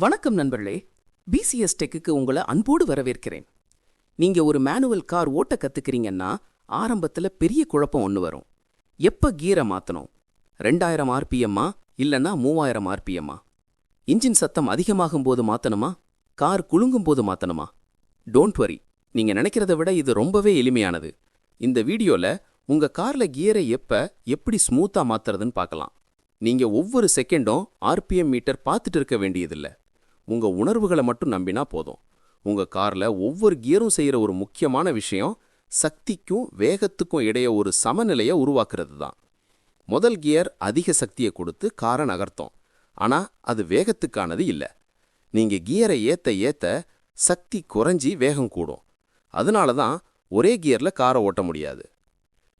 வணக்கம் நண்பர்களே. பிசிஎஸ் டெக்குக்கு உங்களை அன்போடு வரவேற்கிறேன். நீங்க ஒரு மேனுவல் கார் ஓட்ட கத்துக்கிறீங்கன்னா ஆரம்பத்துல பெரிய குழப்பம் ஒன்று வரும். எப்ப கியரை மாத்தணும்? ரெண்டாயிரம் ஆர்பிஎம்மா இல்லைன்னா மூவாயிரம் ஆர்பிஎம்மா இன்ஜின் சத்தம் அதிகமாகும் போது மாத்தணுமா? கார் குலுங்கும் போது மாத்தணுமா? டோன்ட் வரி நீங்க நினைக்கிறத விட இது ரொம்பவே எளிமையானது. இந்த வீடியோல உங்க கார்ல கியரை எப்ப எப்படி ஸ்மூத்தா மாத்துறதுன்னு பார்க்கலாம். நீங்க ஒவ்வொரு செகண்டும் ஆர்பிஎம் மீட்டர் பார்த்துட்டு இருக்க வேண்டியதில்ல. உங்க உணர்வுகளை மட்டும் நம்பினா போதும். உங்க கார்ல ஒவ்வொரு கியரும் செய்யற ஒரு முக்கியமான விஷயம் சக்திக்கும் வேகத்துக்கும் இடையே ஒரு சமநிலையை உருவாக்குறது தான் முதல் கியர் அதிக சக்தியை கொடுத்து காரை நகர்த்தும். ஆனா அது வேகத்துக்கானது இல்ல. நீங்க கியரை ஏத்த ஏத்த சக்தி குறைஞ்சி வேகம் கூடும். அதனால தான் ஒரே கியர்ல காரை ஓட்ட முடியாது.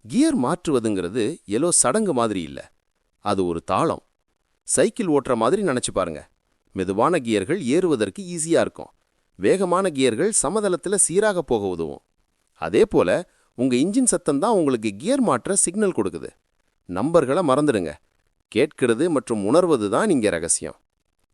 கியர் மாற்றுவதுங்கிறது எலோ சடங்கு மாதிரி இல்ல. அது ஒரு தாளம். சைக்கிள் ஓட்டுற மாதிரி நினைச்சு பாருங்க. மெதுவான கியர்கள் ஏறுவதற்கு ஈஸியா இருக்கும். வேகமான கியர்கள் சமதளத்துல சீராக போக உதவும். அதே போல உங்க இன்ஜின் சத்தம் தான் உங்களுக்கு கியர் மாற்ற சிக்னல் கொடுக்குது. நம்பர்களை மறந்துடுங்க. கேட்கிறது மற்றும் உணர்வது தான் இங்க ரகசியம்.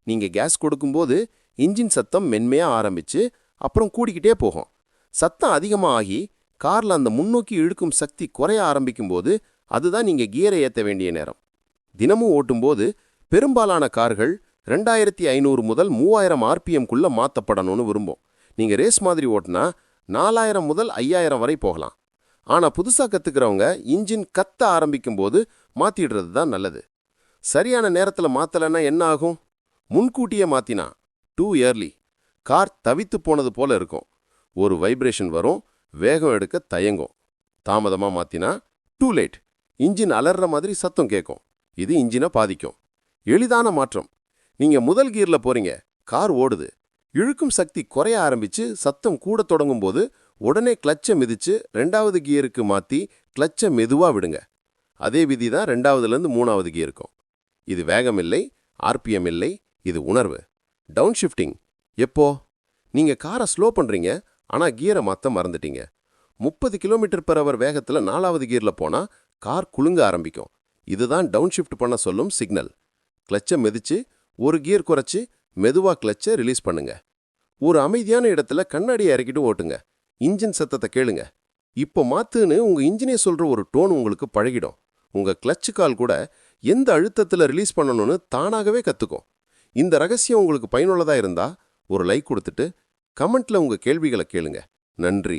நீங்க கேஸ் கொடுக்கும்போது இன்ஜின் சத்தம் மென்மையா ஆரம்பிச்சு அப்புறம் கூடிக்கிட்டே போகும். சத்தம் அதிகமா ஆகி கார்ல அந்த முன்னோக்கி இழுக்கும் சக்தி குறைய ஆரம்பிக்கும் போது அதுதான் நீங்க கியரை ஏத்த வேண்டிய நேரம். தினமும் ஓட்டும்போது பெரும்பாலான கார்கள் ரெண்டாயிரத்தி ஐநூறு முதல் மூவாயிரம் ஆர்பிஎம்குள்ளே மாற்றப்படணும்னு மாத்தப்படணும்னு விரும்பும். நீங்க ரேஸ் மாதிரி ஓட்டினா நாலாயிரம் முதல் ஐயாயிரம் வரை போகலாம். ஆனா புதுசா கற்றுக்கிறவங்க இன்ஜின் கத்த ஆரம்பிக்கும் போது தான் நல்லது. சரியான நேரத்துல மாற்றலைன்னா என்ன ஆகும்? முன்கூட்டியே மாத்தினா டூ இயர்லி. கார் தவித்து போனது போல இருக்கும். ஒரு வைப்ரேஷன் வரும் வேகம் எடுக்க தயங்கும். தாமதமா மாத்தினா டூ லேட். இன்ஜின் அலர்ற மாதிரி சத்தம் கேட்கும் இது இன்ஜினை பாதிக்கும். எளிதான மாற்றம். நீங்க முதல் கியர்ல போறீங்க. கார் ஓடுது. இழுக்கும் சக்தி குறைய ஆரம்பிச்சு சத்தம் கூட தொடங்கும் போது உடனே கிளச்சை மிதிச்சு ரெண்டாவது கியருக்கு மாத்தி கிளச்சை மெதுவா விடுங்க. அதே விதி தான் ரெண்டாவதுலேருந்து மூணாவது கியருக்கும். இது வேகம் இல்லை ஆர்பிஎம் இல்லை இது உணர்வு. Down shifting. எப்போ? நீங்க காரை ஸ்லோ பண்றீங்க ஆனா கியரை மாற்ற மறந்துட்டீங்க. முப்பது கிலோமீட்டர் பெர் அவர் வேகத்துல நாலாவது கியரில் போனா கார் குலுங்க ஆரம்பிக்கும். இதுதான் டவுன் ஷிஃப்ட் பண்ண சொல்லும் சிக்னல். கிளச்சை மிதிச்சு ஒரு கியர் குறைச்சு மெதுவா கிளச்சை ரிலீஸ் பண்ணுங்க. ஒரு அமைதியான இடத்துல கண்ணாடியை இறக்கிட்டு ஓட்டுங்க. இன்ஜின் சத்தத்தை கேளுங்க. இப்போ மாத்துன்னு உங்க இன்ஜினே சொல்ற ஒரு டோன் உங்களுக்கு பழகிடும். உங்க கிளச்சு கால் கூட எந்த அழுத்தத்துல ரிலீஸ் பண்ணணும்னு தானாகவே கத்துக்கும். இந்த ரகசியம் உங்களுக்கு பயனுள்ளதா இருந்தா ஒரு லைக் கொடுத்துட்டு கமெண்ட்ல உங்க கேள்விகளை கேளுங்க. நன்றி.